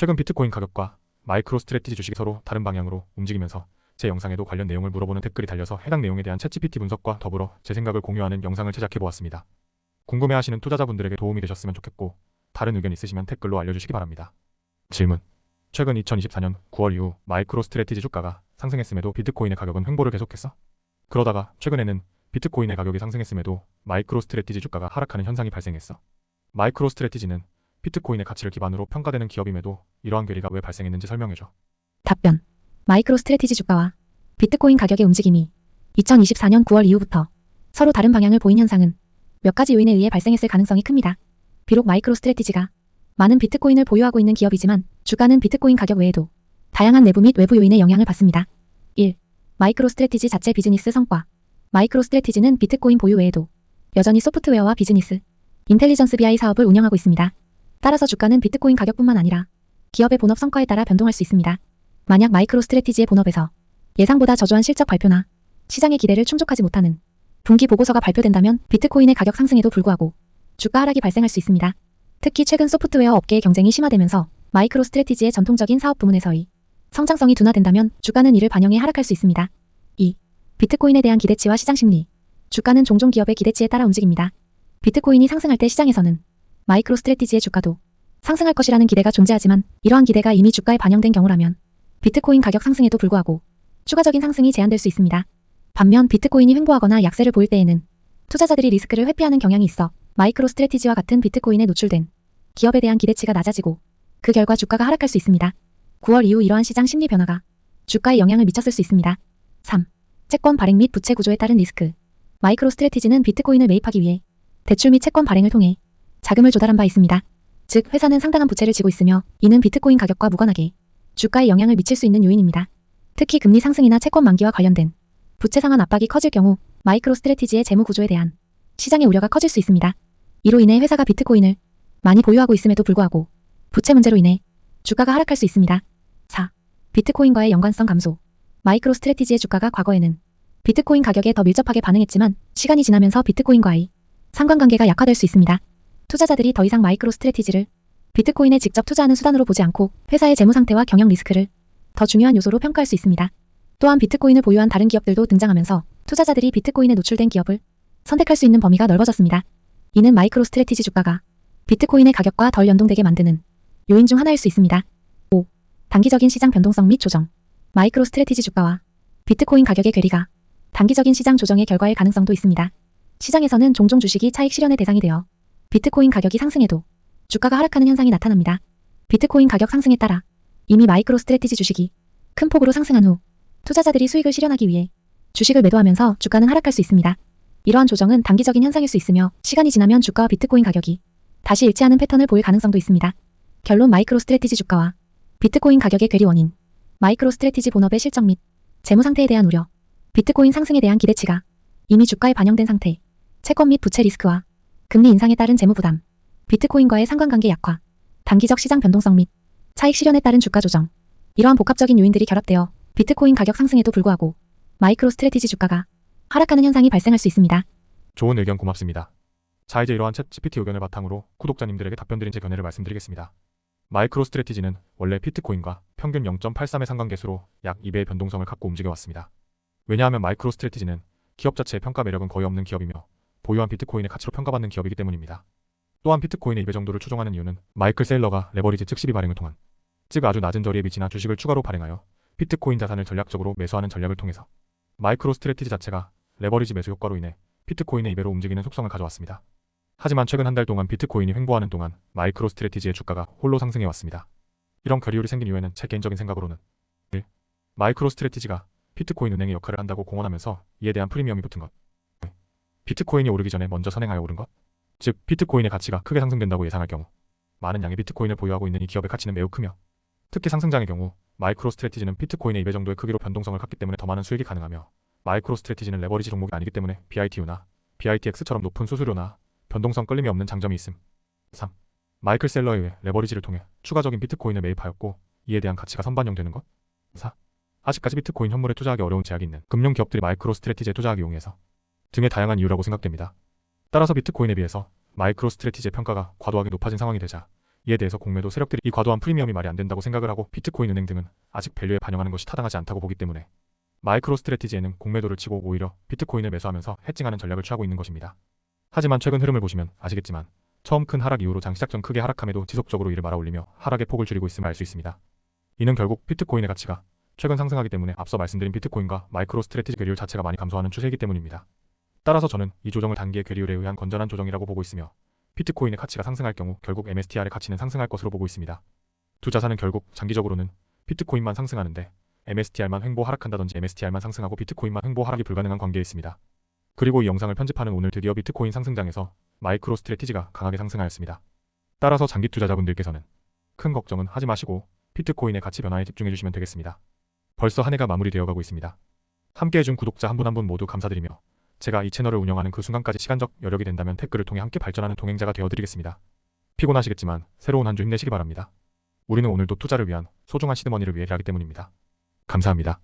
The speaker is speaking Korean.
최근 비트코인 가격과 마이크로 스트레티지 주식이 서로 다른 방향으로 움직이면서 제 영상에도 관련 내용을 물어보는 댓글이 달려서 해당 내용에 대한 챗GPT 분석과 더불어 제 생각을 공유하는 영상을 제작해 보았습니다. 궁금해하시는 투자자분들에게 도움이 되셨으면 좋겠고 다른 의견 있으시면 댓글로 알려주시기 바랍니다. 질문 최근 2024년 9월 이후 마이크로 스트레티지 주가가 상승했음에도 비트코인의 가격은 횡보를 계속했어? 그러다가 최근에는 비트코인의 가격이 상승했음에도 마이크로 스트레티지 주가가 하락하는 현상이 발생했어. 마이크로 스트레티지는 비트코인의 가치를 기반으로 평가되는 기업임에도 이러한 괴리가 왜 발생했는지 설명해줘. 답변. 마이크로 스트레티지 주가와 비트코인 가격의 움직임이 2024년 9월 이후부터 서로 다른 방향을 보인 현상은 몇 가지 요인에 의해 발생했을 가능성이 큽니다. 비록 마이크로 스트레티지가 많은 비트코인을 보유하고 있는 기업이지만 주가는 비트코인 가격 외에도 다양한 내부 및 외부 요인의 영향을 받습니다. 1. 마이크로 스트레티지 자체 비즈니스 성과 마이크로 스트레티지는 비트코인 보유 외에도 여전히 소프트웨어와 비즈니스, 인텔리전스 BI 사업을 운영하고 있습니다. 따라서 주가는 비트코인 가격뿐만 아니라 기업의 본업 성과에 따라 변동할 수 있습니다. 만약 마이크로 스트레티지의 본업에서 예상보다 저조한 실적 발표나 시장의 기대를 충족하지 못하는 분기 보고서가 발표된다면 비트코인의 가격 상승에도 불구하고 주가 하락이 발생할 수 있습니다. 특히 최근 소프트웨어 업계의 경쟁이 심화되면서 마이크로 스트레티지의 전통적인 사업 부문에서의 성장성이 둔화된다면 주가는 이를 반영해 하락할 수 있습니다. 2. 비트코인에 대한 기대치와 시장 심리. 주가는 종종 기업의 기대치에 따라 움직입니다. 비트코인이 상승할 때 시장에서는 마이크로 스트레티지의 주가도 상승할 것이라는 기대가 존재하지만 이러한 기대가 이미 주가에 반영된 경우라면 비트코인 가격 상승에도 불구하고 추가적인 상승이 제한될 수 있습니다. 반면 비트코인이 횡보하거나 약세를 보일 때에는 투자자들이 리스크를 회피하는 경향이 있어 마이크로 스트레티지와 같은 비트코인에 노출된 기업에 대한 기대치가 낮아지고 그 결과 주가가 하락할 수 있습니다. 9월 이후 이러한 시장 심리 변화가 주가에 영향을 미쳤을 수 있습니다. 3. 채권 발행 및 부채 구조에 따른 리스크. 마이크로 스트레티지는 비트코인을 매입하기 위해 대출 및 채권 발행을 통해 자금을 조달한 바 있습니다. 즉 회사는 상당한 부채를 지고 있으며 이는 비트코인 가격과 무관하게 주가에 영향을 미칠 수 있는 요인입니다. 특히 금리 상승이나 채권 만기와 관련된 부채 상환 압박이 커질 경우 마이크로 스트레티지의 재무 구조에 대한 시장의 우려가 커질 수 있습니다. 이로 인해 회사가 비트코인을 많이 보유하고 있음에도 불구하고 부채 문제로 인해 주가가 하락할 수 있습니다. 4. 비트코인과의 연관성 감소. 마이크로 스트레티지의 주가가 과거에는 비트코인 가격에 더 밀접하게 반응했지만 시간이 지나면서 비트코인과의 상관관계가 약화될 수 있습니다. 투자자들이 더 이상 마이크로 스트레티지를 비트코인에 직접 투자하는 수단으로 보지 않고 회사의 재무 상태와 경영 리스크를 더 중요한 요소로 평가할 수 있습니다. 또한 비트코인을 보유한 다른 기업들도 등장하면서 투자자들이 비트코인에 노출된 기업을 선택할 수 있는 범위가 넓어졌습니다. 이는 마이크로 스트레티지 주가가 비트코인의 가격과 덜 연동되게 만드는 요인 중 하나일 수 있습니다. 5. 단기적인 시장 변동성 및 조정. 마이크로 스트레티지 주가와 비트코인 가격의 괴리가 단기적인 시장 조정의 결과일 가능성도 있습니다. 시장에서는 종종 주식이 차익 실현의 대상이 되어 비트코인 가격이 상승해도 주가가 하락하는 현상이 나타납니다. 비트코인 가격 상승에 따라 이미 마이크로 스트레티지 주식이 큰 폭으로 상승한 후 투자자들이 수익을 실현하기 위해 주식을 매도하면서 주가는 하락할 수 있습니다. 이러한 조정은 단기적인 현상일 수 있으며 시간이 지나면 주가와 비트코인 가격이 다시 일치하는 패턴을 보일 가능성도 있습니다. 결론 마이크로 스트레티지 주가와 비트코인 가격의 괴리 원인 마이크로 스트레티지 본업의 실적 및 재무 상태에 대한 우려 비트코인 상승에 대한 기대치가 이미 주가에 반영된 상태 채권 및 부채 리스크와 금리 인상에 따른 재무 부담 비트코인과의 상관관계 약화 단기적 시장 변동성 및 차익 실현에 따른 주가 조정 이러한 복합적인 요인들이 결합되어 비트코인 가격 상승에도 불구하고 마이크로 스트레티지 주가가 하락하는 현상이 발생할 수 있습니다. 좋은 의견 고맙습니다. 자 이제 이러한 챗 GPT 의견을 바탕으로 구독자님들에게 답변드린 제 견해를 말씀드리겠습니다. 마이크로 스트레티지는 원래 비트코인과 평균 0.83의 상관계수로 약 2배의 변동성을 갖고 움직여왔습니다. 왜냐하면 마이크로 스트레티지는 기업 자체의 평가 매력은 거의 없는 기업이며 보유한 비트코인의 가치로 평가받는 기업이기 때문입니다. 또한 비트코인의 2배 정도를 추정하는 이유는 마이클 세일러가 레버리지 즉 시비 발행을 통한 즉 아주 낮은 저리에 미치나 주식을 추가로 발행하여 비트코인 자산을 전략적으로 매수하는 전략을 통해서 마이크로 스트레티지 자체가 레버리지 매수 효과로 인해 비트코인의 2배로 움직이는 속성을 가져왔습니다. 하지만 최근 한 달 동안 비트코인이 횡보하는 동안 마이크로 스트레티지의 주가가 홀로 상승해 왔습니다. 이런 결의율이 생긴 이유에는 제 개인적인 생각으로는 1. 마이크로 스트레티지가 비트코인 은행의 역할을 한다고 공언하면서 이에 대한 프리미엄이 붙은 것. 2. 비트코인이 오르기 전에 먼저 선행하여 오른 것. 즉 비트코인의 가치가 크게 상승된다고 예상할 경우 많은 양의 비트코인을 보유하고 있는 이 기업의 가치는 매우 크며 특히 상승장의 경우 마이크로 스트레티지는 비트코인의 2배 정도의 크기로 변동성을 갖기 때문에 더 많은 수익이 가능하며 마이크로 스트레티지는 레버리지 종목이 아니기 때문에 BITU나 BITX처럼 높은 수수료나 변동성 끌림이 없는 장점이 있음. 3. 마이클 셀러에 의해 레버리지를 통해 추가적인 비트코인을 매입하였고 이에 대한 가치가 선반영되는 것. 4. 아직까지 비트코인 현물에 투자하기 어려운 제약이 있는 금융 기업들이 마이크로 스트레티지에 투자하기 용해서 등의 다양한 이유라고 생각됩니다. 따라서 비트코인에 비해서 마이크로 스트레티지의 평가가 과도하게 높아진 상황이 되자 이에 대해서 공매도 세력들이 이 과도한 프리미엄이 말이 안 된다고 생각을 하고 비트코인 은행 등은 아직 밸류에 반영하는 것이 타당하지 않다고 보기 때문에 마이크로 스트레티지에는 공매도를 치고 오히려 비트코인을 매수하면서 해칭하는 전략을 취하고 있는 것입니다. 하지만 최근 흐름을 보시면 아시겠지만 처음 큰 하락 이후로 장 시작 전 크게 하락함에도 지속적으로 이를 말아올리며 하락의 폭을 줄이고 있음을 알 수 있습니다. 이는 결국 비트코인의 가치가 최근 상승하기 때문에 앞서 말씀드린 비트코인과 마이크로 스트레티지 괴리율 자체가 많이 감소하는 추세이기 때문입니다. 따라서 저는 이 조정을 단기의 괴리율에 의한 건전한 조정이라고 보고 있으며 비트코인의 가치가 상승할 경우 결국 MSTR의 가치는 상승할 것으로 보고 있습니다. 두 자산은 결국 장기적으로는 비트코인만 상승하는데 MSTR만 횡보 하락한다든지 MSTR만 상승하고 비트코인만 횡보 하락이 불가능한 관계에 있습니다. 그리고 이 영상을 편집하는 오늘 드디어 비트코인 상승장에서 마이크로 스트레티지가 강하게 상승하였습니다. 따라서 장기 투자자분들께서는 큰 걱정은 하지 마시고 비트코인의 가치 변화에 집중해 주시면 되겠습니다. 벌써 한 해가 마무리되어 가고 있습니다. 함께 해 준 구독자 한 분 한 분 모두 감사드리며 제가 이 채널을 운영하는 그 순간까지 시간적 여력이 된다면 댓글을 통해 함께 발전하는 동행자가 되어드리겠습니다. 피곤하시겠지만 새로운 한 주 힘내시기 바랍니다. 우리는 오늘도 투자를 위한 소중한 시드머니를 위해 일하기 때문입니다. 감사합니다.